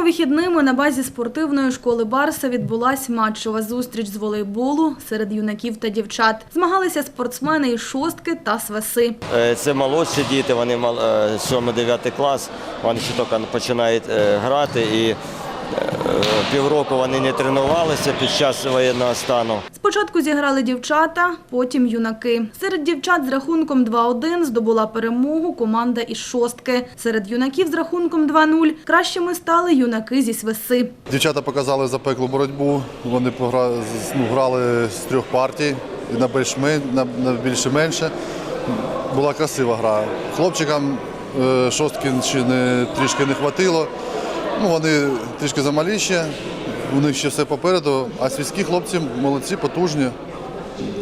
Цими вихідними на базі спортивної школи Барса відбулась матчова зустріч з волейболу серед юнаків та дівчат. Змагалися спортсмени із шостки та свеси. Е, Це молодші діти, вони 7-9 клас, вони ще тільки починають е, грати і е, півроку вони не тренувалися під час воєнного стану. Спочатку зіграли дівчата, потім юнаки. Серед дівчат з рахунком 2-1 здобула перемогу команда із шостки. Серед юнаків з рахунком 2-0 кращими стали юнаки зі свеси. Дівчата показали запеклу боротьбу. Вони погра... з- ну, грали з трьох партій на більш на, більше менше. Була красива гра. Хлопчикам е, шостки трішки не хватило. Ну, вони трішки замалі ще, у них ще все попереду, а свійські хлопці молодці, потужні.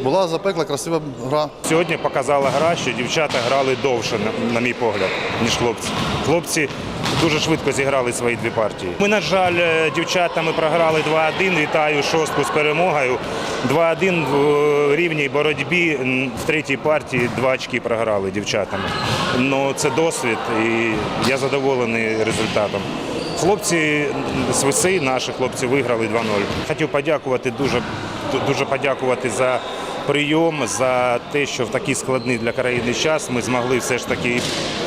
Була запекла, красива гра. Сьогодні показала гра, що дівчата грали довше, на, на мій погляд, ніж хлопці. Хлопці дуже швидко зіграли свої дві партії. Ми, на жаль, е, дівчатами програли 2-1. Вітаю шостку з перемогою. 2-1 в е, рівній боротьбі. В третій партії два очки програли дівчатами. Ну, це досвід, і я задоволений результатом. Хлопці з веси, наші хлопці виграли 2-0. Хотів подякувати дуже, дуже подякувати за прийом, за те, що в такий складний для країни час ми змогли все ж таки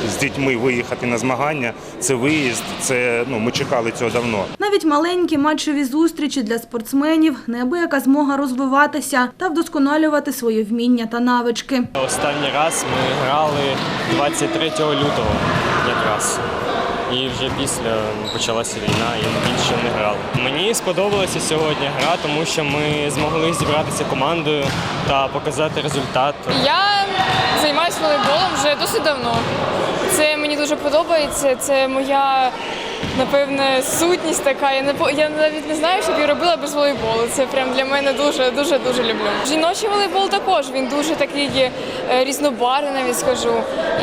з дітьми виїхати на змагання. Це виїзд, це ну ми чекали цього давно. Навіть маленькі матчеві зустрічі для спортсменів неабияка змога розвиватися та вдосконалювати свої вміння та навички. Останній раз ми грали 23 лютого якраз. І вже після почалася війна, і ми більше не грали. Мені сподобалася сьогодні гра, тому що ми змогли зібратися командою та показати результат. Я займаюся волейболом вже досить давно. Це мені дуже подобається. Це моя, напевне, сутність така. Я не по- я навіть не знаю, що б я робила без волейболу. Це прям для мене дуже дуже дуже люблю. Жіночий волейбол також він дуже такий є е, різнобарний, навіть скажу.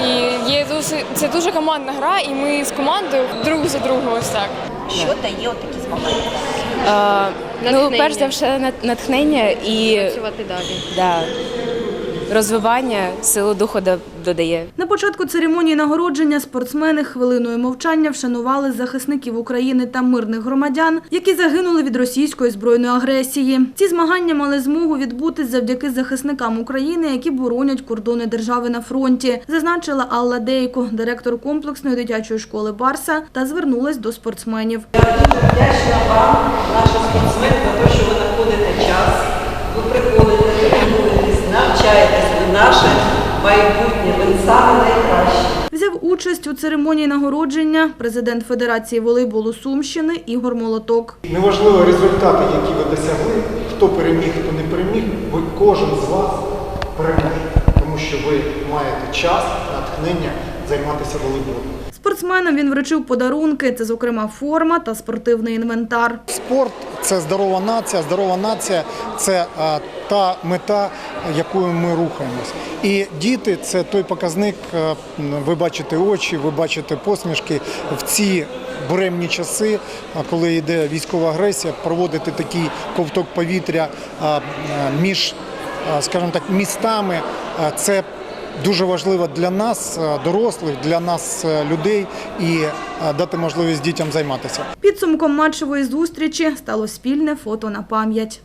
І є це дуже командна гра, і ми з командою друг за другом ось так. Що дає отакі змагання? Ну, перш за все, нат- натхнення і Працювати далі. да, розвивання, силу духу додає. На початку церемонії нагородження спортсмени хвилиною мовчання вшанували захисників України та мирних громадян, які загинули від російської збройної агресії. Ці змагання мали змогу відбутись завдяки захисникам України, які боронять кордони держави на фронті, зазначила Алла Дейко, директор комплексної дитячої школи Барса, та звернулась до спортсменів. вдячна вам, наші спортсмени, за те, що ви знаходите час, ви приходите, тренуєтесь, навчаєтесь, наше майбутнє, ви саме найкраще. Взяв участь у церемонії нагородження президент Федерації волейболу Сумщини Ігор Молоток. Неважливо результати, які ви досягли, хто переміг, хто не переміг, ви кожен з вас переможе, тому що ви маєте час, натхнення займатися волейболом. Спортсменам він вручив подарунки, це, зокрема, форма та спортивний інвентар. Спорт це здорова нація. Здорова нація це та мета, якою ми рухаємось. І діти це той показник. Ви бачите очі, ви бачите посмішки в ці буремні часи, коли йде військова агресія, проводити такий ковток повітря між, скажімо так, містами. Це дуже важливо для нас, е, дорослих, для нас, е, людей, і е, дати можливість дітям займатися. Підсумком матчевої зустрічі стало спільне фото на пам'ять.